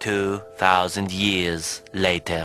Two thousand years later.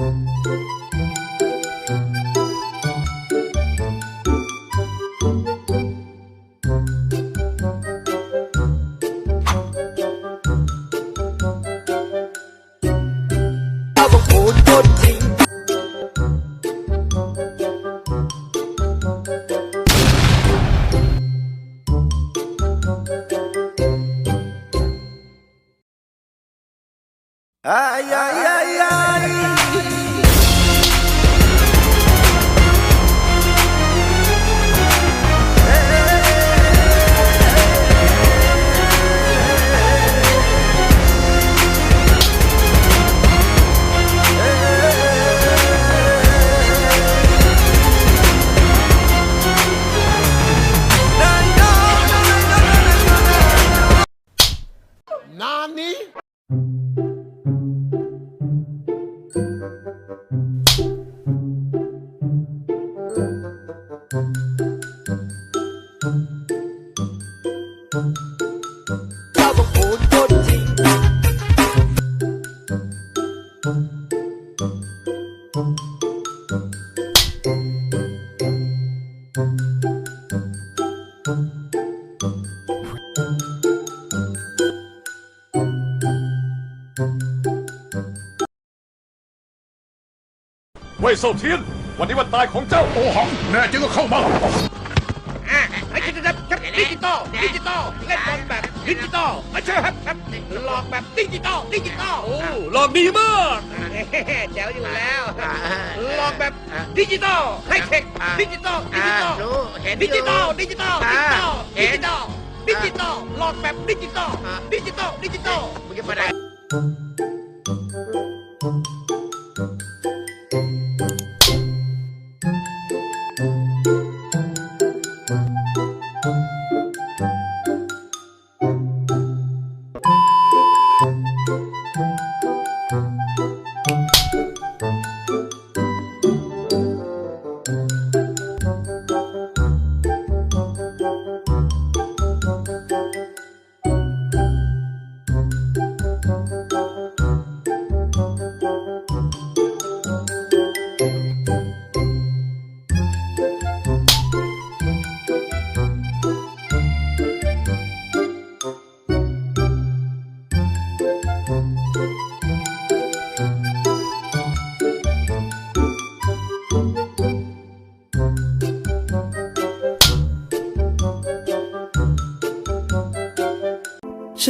Ay, ay, ay, ay. เว่ยเซาเทียน วันนี้วันตายของเจ้าโอหัง แน่จริงก็เข้ามาอ้ดิจิตอลครับ ดิจิตอลดิจิตอลเล่นบอลแบบดิจิตอลไม่ใช่ครับครับหลอกแบบดิจิตอลดิจิตอลโอ้หลอกดีมากแจ๋วอยู่แล้วหลอกแบบดิจิตอลไฮเทคดิจิตอลดิจิตอลดิจิตอลดิจิตอลดิจิตอลดิจิตอลดิจิตอลหลอกแบบดิจิตอลดิจิตอลดิจิตอลมึงจะมาได้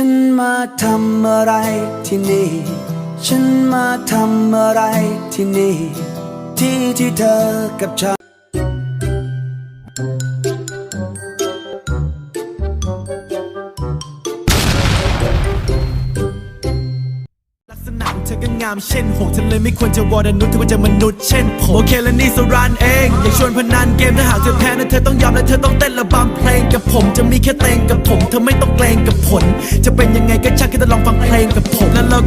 ฉันมาทำอะไรที่นี่ ฉันมาทำอะไรที่นี่ ที่ที่เธอกับฉัน ก็งามเช่นหงส์ฉันเลยไม่ควรจะวอดนุษย์เธอควรจะมนุษย์เช่นผมโอเคและนี่สรานเองอยากชวนพนันเกมถ้าหากเธอแพ้นะเธอต้องยอมและเธอต้องเต้นระบำเพลงกับผมจะมีแค่เตงกับผม เธอไม่ต้องเกรงกับผล จะเป็นยังไงก็ช่างแค่จะลองฟังเพลงกับผมและเราก็